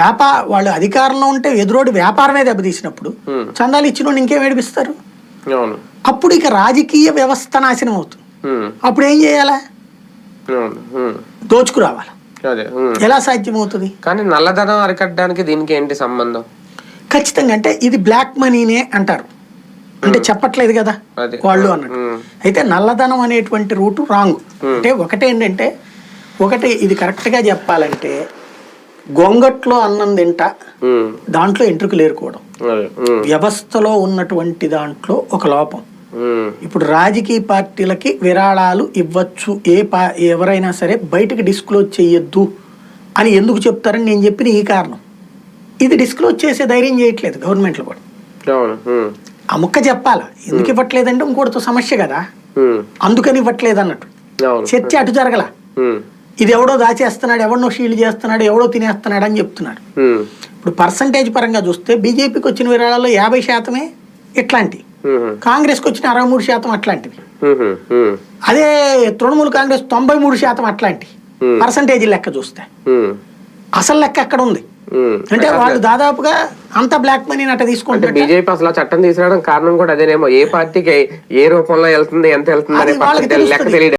వ్యాపార వాళ్ళు అధికారంలో ఉంటే ఎదురోడి వ్యాపారమే దెబ్బతీసినప్పుడు. చందాలు ఇచ్చిన ఇంకేం ఏడిపిస్తారు? అప్పుడు ఇక రాజకీయ వ్యవస్థ నాశనం అవుతుంది. అప్పుడు ఏం చేయాలా? దోచుకురావాలి. ఎలా సాధ్యమవుతుంది? కానీ నల్లధనం అరికట్టడానికి దీనికి ఏంటి సంబంధం? ఖచ్చితంగా అంటే ఇది బ్లాక్ మనీనే అంటారు. అంటే చెప్పట్లేదు కదా. వాళ్ళు అన్నట్టు. అయితే నల్లధనం అనేటువంటి రూటు రాంగ్. అంటే ఒకటేంటంటే ఒకటి ఇది కరెక్ట్గా చెప్పాలంటే గొంగట్లో అన్నం తింట దాంట్లో ఎంట్రుకలు ఏరుకోవడం ఉమ్, వ్యవస్థలో ఉన్నటువంటి దాంట్లో ఒక లోపం. ఇప్పుడు రాజకీయ పార్టీలకి విరాళాలు ఇవ్వచ్చు ఏ పా ఎవరైనా సరే బయటకు డిస్క్లోజ్ చేయొద్దు అని ఎందుకు చెప్తారని నేను చెప్పిన ఈ కారణం. ఇది డిస్క్లోజ్ చేసే ధైర్యం చేయట్లేదు గవర్నమెంట్లో కూడా. ఆ ముక్క చెప్పాలా? ఎందుకు ఇవ్వట్లేదంటే ఇంకోటితో సమస్య కదా. అందుకని ఇవ్వట్లేదు అన్నట్టు. చర్చ అటు జరగల. ఇది ఎవడో దాచేస్తున్నాడు ఎవడో షీల్డ్ చేస్తున్నాడు ఎవడో తినేస్తున్నాడు అని చెప్తున్నాడు. ఇప్పుడు పర్సంటేజ్ పరంగా చూస్తే బీజేపీకి వచ్చిన విరాళాల్లో యాభై శాతమే ఇట్లాంటివి కాంగ్రెస్కి వచ్చిన అరవై మూడు శాతం అట్లాంటివి అదే తృణమూల్ కాంగ్రెస్ తొంభై మూడు శాతం అట్లాంటి Hmm. పర్సంటేజ్ లెక్క చూస్తే. అసలు లెక్క ఎక్కడ ఉంది. అంటే వాళ్ళు దాదాపుగా అంత బ్లాక్ మనీ అట్ట అంటే తీసుకుంటారు బీజేపీ అసలు చట్టం తీసుకురావడం కారణం కూడా అదేనేమో ఏ పార్టీకి ఏ రూపంలో వెళ్తుంది ఎంత వెళ్తుంది వాళ్ళకి. తెలియదు